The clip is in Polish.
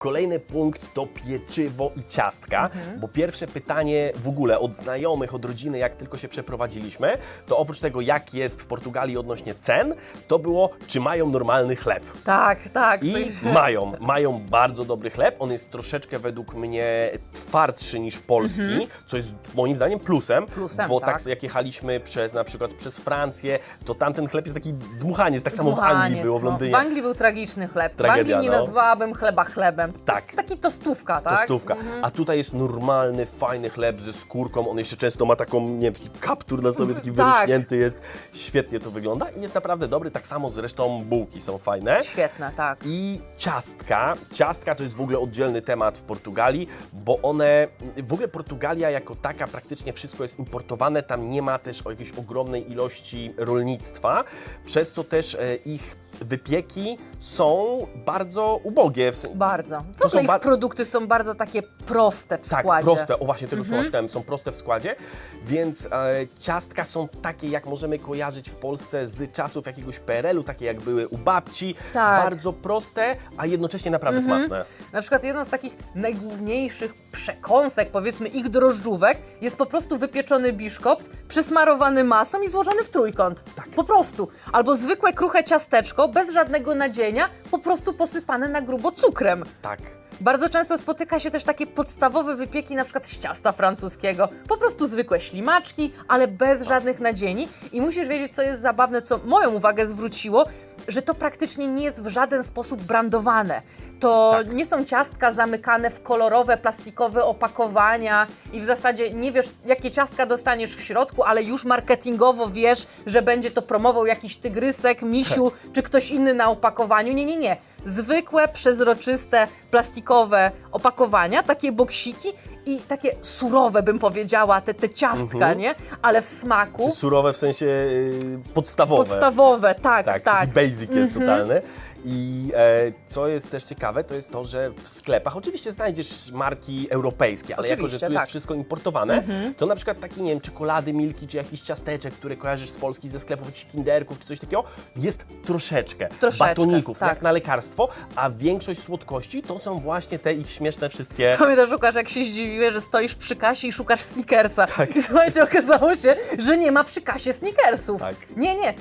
Kolejny punkt to pieczywo i ciastka, bo pierwsze pytanie w ogóle od znajomych, od rodziny, jak tylko się przeprowadziliśmy, to oprócz tego, jak jest w Portugalii odnośnie cen, to było, czy mają normalny chleb. Tak, tak. I mają, mają bardzo dobry chleb. On jest troszeczkę według mnie twardszy niż polski, co jest moim zdaniem plusem. Mhm. Plusem, bo tak. tak. jak jechaliśmy przez na przykład przez Francję, to tamten chleb jest taki dmuchaniec, tak samo w Anglii Dmuchaniec, było w no. Londynie. W Anglii był tragiczny chleb. Tragedia, w Anglii nie no. nazwałabym chleba chlebem. Tak. Taki tostówka, tak? Tostówka. A tutaj jest normalny, fajny chleb ze skórką. On jeszcze często ma taką, nie wiem, taki kaptur na sobie, taki Tak. wyrośnięty jest. Świetnie to wygląda i jest naprawdę dobry. Tak samo zresztą bułki są fajne. Świetne, tak. I ciastka. Ciastka to jest w ogóle oddzielny temat w Portugalii, bo one, w ogóle Portugalia jako taka, praktycznie wszystko jest importowane, tam nie ma też o jakiejś ogromnej ilości rolnictwa, przez co też e, ich wypieki są bardzo ubogie. W Bardzo. W To ogóle są ich produkty są bardzo takie proste w Tak, składzie. proste, o właśnie tego słowa szukałem, są proste w składzie, więc e, ciastka są takie, jak możemy kojarzyć w Polsce z czasów jakiegoś PRL-u, takie jak były u babci, Tak. bardzo proste, a jednocześnie naprawdę smaczne. Na przykład jedną z takich najgłówniejszych przekąsek, powiedzmy ich drożdżówek, jest po prostu wypieczony biszkopt, przysmarowany masą i złożony w trójkąt. Tak. Po prostu. Albo zwykłe kruche ciasteczko, bez żadnego nadzienia, po prostu posypane na grubo cukrem. Tak. Bardzo często spotyka się też takie podstawowe wypieki, na przykład z ciasta francuskiego. Po prostu zwykłe ślimaczki, ale bez żadnych nadzieni. I musisz wiedzieć, co jest zabawne, co moją uwagę zwróciło, że to praktycznie nie jest w żaden sposób brandowane. To Tak. nie są ciastka zamykane w kolorowe, plastikowe opakowania i w zasadzie nie wiesz, jakie ciastka dostaniesz w środku, ale już marketingowo wiesz, że będzie to promował jakiś tygrysek, misiu czy ktoś inny na opakowaniu. Nie, nie, nie. Zwykłe, przezroczyste, plastikowe opakowania, takie boksiki i takie surowe, bym powiedziała, te, te ciastka, nie? Ale w smaku Czy surowe w sensie y, podstawowe. podstawowe, tak, tak, tak. taki basic jest totalny. I e, co jest też ciekawe, to jest to, że w sklepach oczywiście znajdziesz marki europejskie, ale jako, że tu Oczywiście, jest tak. wszystko importowane, to na przykład takie, nie wiem, czekolady, milki, czy jakiś ciasteczek, które kojarzysz z Polski, ze sklepów, jakichś kinderków, czy coś takiego, jest troszeczkę. Troszeczkę, Batoników, tak. jak na lekarstwo, a większość słodkości to są właśnie te ich śmieszne wszystkie... Pamiętasz, Łukasz, jak się zdziwiłeś, że stoisz przy kasie i szukasz sneakersa. Tak. I słuchajcie, okazało się, że nie ma przy kasie sneakersów. Tak. Nie, nie.